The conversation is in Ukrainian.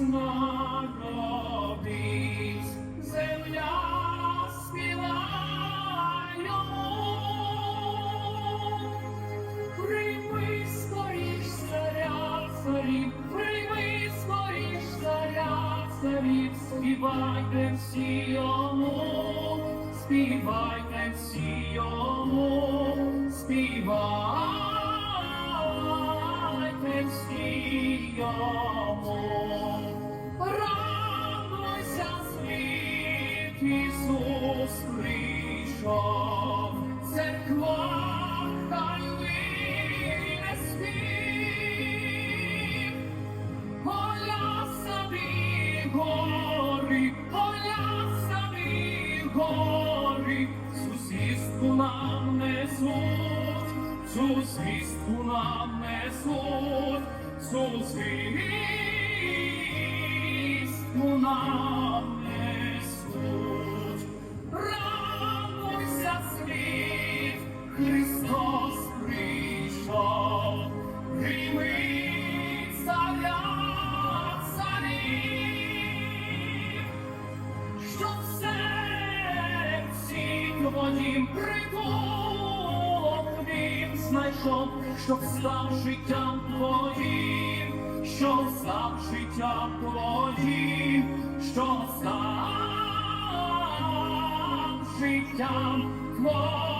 народився, земля співає. Прийми скоріш царя царів, прийми скоріш царя царів, співайте всі йому, співайте всі йому, співайте всі йому. Ісус прийшов, церква хай вине спів. Поля самі гори, поля самі гори, цю звістку нам несуть, цю звістку нам несуть, цю звістку нам твоїм притулок знайшов, що став життям твоїм, що став життям твоїм, що став життям твоїм.